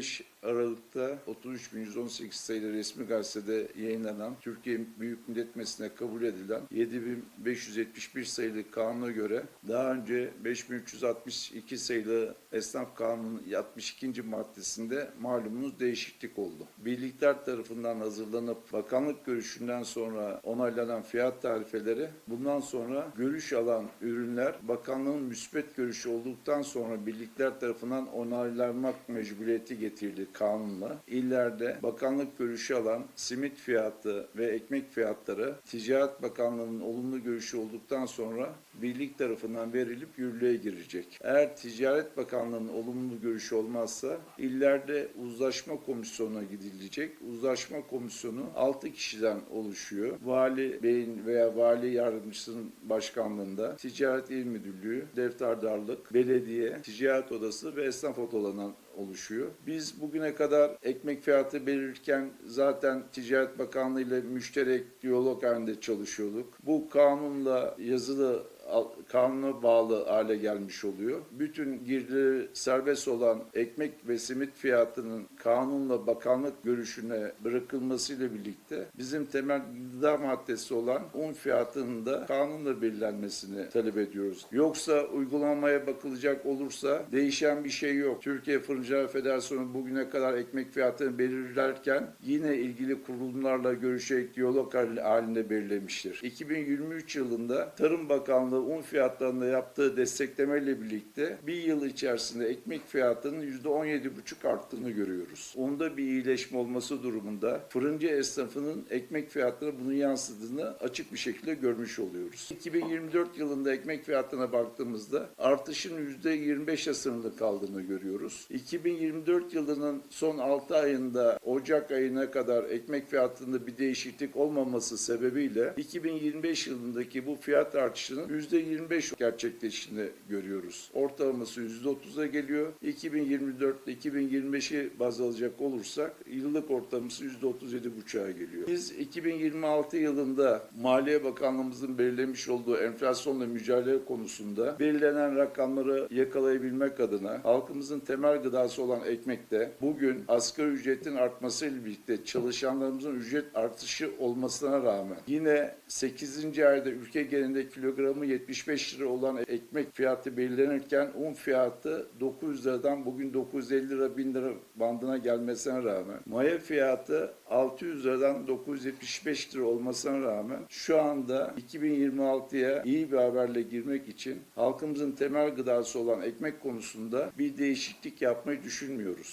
25 Aralık'ta 33.118 sayılı resmi gazetede yayınlanan Türkiye Büyük Millet Meclisi'ne kabul edilen 7571 sayılı kanuna göre daha önce 5362 sayılı Esnaf Kanunu'nun 62. maddesinde malumunuz değişiklik oldu. Birlikler tarafından hazırlanıp bakanlık görüşünden sonra onaylanan fiyat tarifeleri bundan sonra görüş alan ürünler bakanlığın müspet görüşü olduktan sonra birlikler tarafından onaylanmak mecburiyeti getirildi kanunla. İllerde bakanlık görüşü alan simit fiyatı ve ekmek fiyatları Ticaret Bakanlığı'nın olumlu görüşü olduktan sonra birlik tarafından verilip yürürlüğe girecek. Eğer Ticaret Bakanlığı'nın olumlu görüşü olmazsa illerde uzlaşma komisyonuna gidilecek. Uzlaşma komisyonu 6 kişiden oluşuyor. Vali Bey'in veya vali yardımcısının başkanlığında Ticaret İl Müdürlüğü, Defterdarlık, Belediye, Ticaret Odası ve Esnaf Odalarından oluşuyor. Biz bugüne kadar ekmek fiyatı belirlerken zaten Ticaret Bakanlığı ile müşterek diyalog halinde çalışıyorduk. Bu kanunla yazılı kanuna bağlı hale gelmiş oluyor. Bütün girdileri serbest olan ekmek ve simit fiyatının kanunla bakanlık görüşüne bırakılmasıyla birlikte bizim temel gıda maddesi olan un fiyatının da kanunla belirlenmesini talep ediyoruz. Yoksa uygulamaya bakılacak olursa değişen bir şey yok. Türkiye Fırıncılar Federasyonu bugüne kadar ekmek fiyatını belirlerken yine ilgili kurumlarla görüşerek diyalog halinde belirlemiştir. 2023 yılında Tarım Bakanlığı un fiyatlarında yaptığı desteklemeyle birlikte bir yıl içerisinde ekmek fiyatının %17,5 arttığını görüyoruz. Onda bir iyileşme olması durumunda fırıncı esnafının ekmek fiyatlarına bunun yansıdığını açık bir şekilde görmüş oluyoruz. 2024 yılında ekmek fiyatına baktığımızda artışın %25'e sınırlı kaldığını görüyoruz. 2024 yılının son 6 ayında Ocak ayına kadar ekmek fiyatında bir değişiklik olmaması sebebiyle 2025 yılındaki bu fiyat artışının %25 gerçekleştiğini görüyoruz. Ortalaması %30'a geliyor. 2024 ile 2025'i baz alacak olursak yıllık ortalaması %37,5'a geliyor. Biz 2026 yılında Maliye Bakanlığımızın belirlemiş olduğu enflasyonla mücadele konusunda belirlenen rakamları yakalayabilmek adına halkımızın temel gıdası olan ekmekte bugün asgari ücretin artmasıyla birlikte çalışanlarımızın ücret artışı olmasına rağmen yine 8. ayda ülke genelinde kilogramı 75 lira olan ekmek fiyatı belirlenirken un fiyatı 900 liradan bugün 950 lira 1000 lira bandına gelmesine rağmen maya fiyatı 600 liradan 975 lira olmasına rağmen şu anda 2026'ya iyi bir haberle girmek için halkımızın temel gıdası olan ekmek konusunda bir değişiklik yapmayı düşünmüyoruz.